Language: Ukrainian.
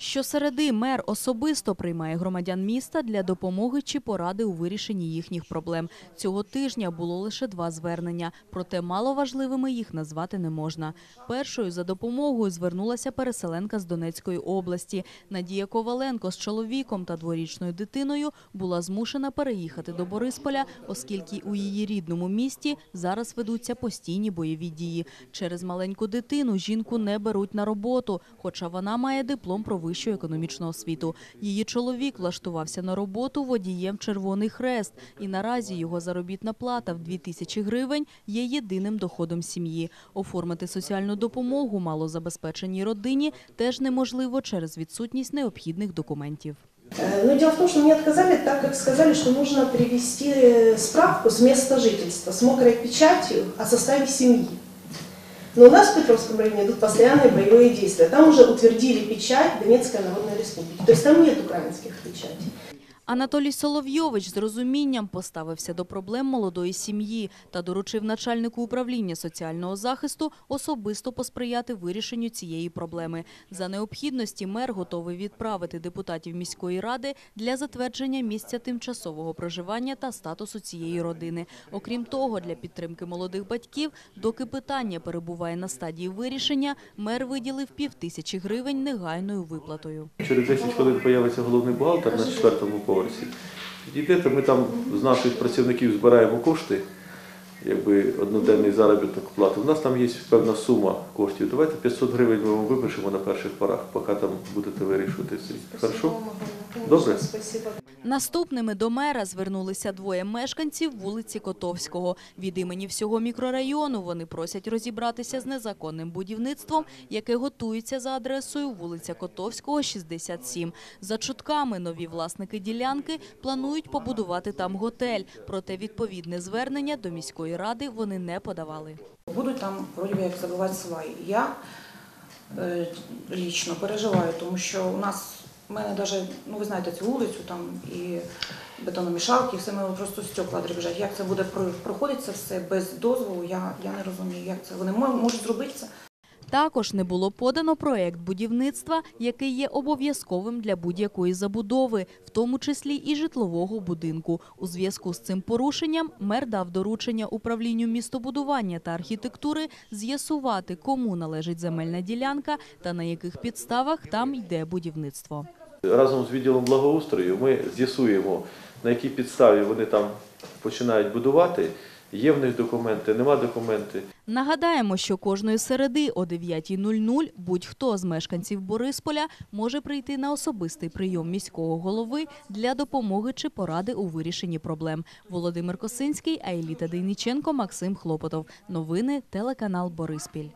Щосереди мер особисто приймає громадян міста для допомоги чи поради у вирішенні їхніх проблем. Цього тижня було лише два звернення, проте маловажливими їх назвати не можна. Першою за допомогою звернулася переселенка з Донецької області. Надія Коваленко з чоловіком та дворічною дитиною була змушена переїхати до Борисполя, оскільки у її рідному місті зараз ведуться постійні бойові дії. Через маленьку дитину жінку не беруть на роботу, хоча вона має диплом про вищу економічну освіту. Її чоловік влаштувався на роботу водієм Червоний Хрест, і наразі його заробітна плата в 2 тисячі гривень є єдиним доходом сім'ї. Оформити соціальну допомогу малозабезпеченій родині теж неможливо через відсутність необхідних документів. Э, Но дело в том, что мне отказали, так как сказали, что нужно привести э, справку с места жительства, с мокрой печатью о составе семьи. Но у нас в Петровском районе идут постоянные боевые действия. Там уже утвердили печать Донецкой Народной Республики. То есть там нет украинских печатей. Анатолій Соловйович з розумінням поставився до проблем молодої сім'ї та доручив начальнику управління соціального захисту особисто посприяти вирішенню цієї проблеми. За необхідності мер готовий відправити депутатів міської ради для затвердження місця тимчасового проживання та статусу цієї родини. Окрім того, для підтримки молодих батьків, доки питання перебуває на стадії вирішення, мер виділив півтисячі гривень негайною виплатою. Через 10 хвилин появиться головний бухгалтер на четвертому поверсі. Підійдете, ми там з наших працівників збираємо кошти, якби одноденний заробіток плати. У нас там є певна сума коштів. Давайте 500 гривень ми вам випишемо на перших порах, поки там будете вирішувати це. Хорошо? Добре. Наступними до мера звернулися двоє мешканців вулиці Котовського. Від імені всього мікрорайону вони просять розібратися з незаконним будівництвом, яке готується за адресою вулиця Котовського, 67. За чутками, нові власники ділянки планують побудувати там готель, проте відповідне звернення до міської ради вони не подавали. Будуть там вроді як забивати сваї. Я е, лічно переживаю, тому що у нас в мене навіть, ну ви знаєте цю вулицю, там і бетономішалки, і все ми просто стекла дребіжать. Як це буде про- проходити це все без дозволу, я, я не розумію, як це. Вони мо- можуть зробити це. Також не було подано проект будівництва, який є обов'язковим для будь-якої забудови, в тому числі і житлового будинку. У зв'язку з цим порушенням мер дав доручення управлінню містобудування та архітектури з'ясувати, кому належить земельна ділянка та на яких підставах там йде будівництво. Разом з відділом благоустрою ми з'ясуємо, на якій підставі вони там починають будувати. Є в них документи, нема документи. Нагадаємо, що кожної середи о 9.00 будь-хто з мешканців Борисполя може прийти на особистий прийом міського голови для допомоги чи поради у вирішенні проблем. Володимир Косинський, Айліта Дейниченко, Максим Хлопотов. Новини телеканал Бориспіль.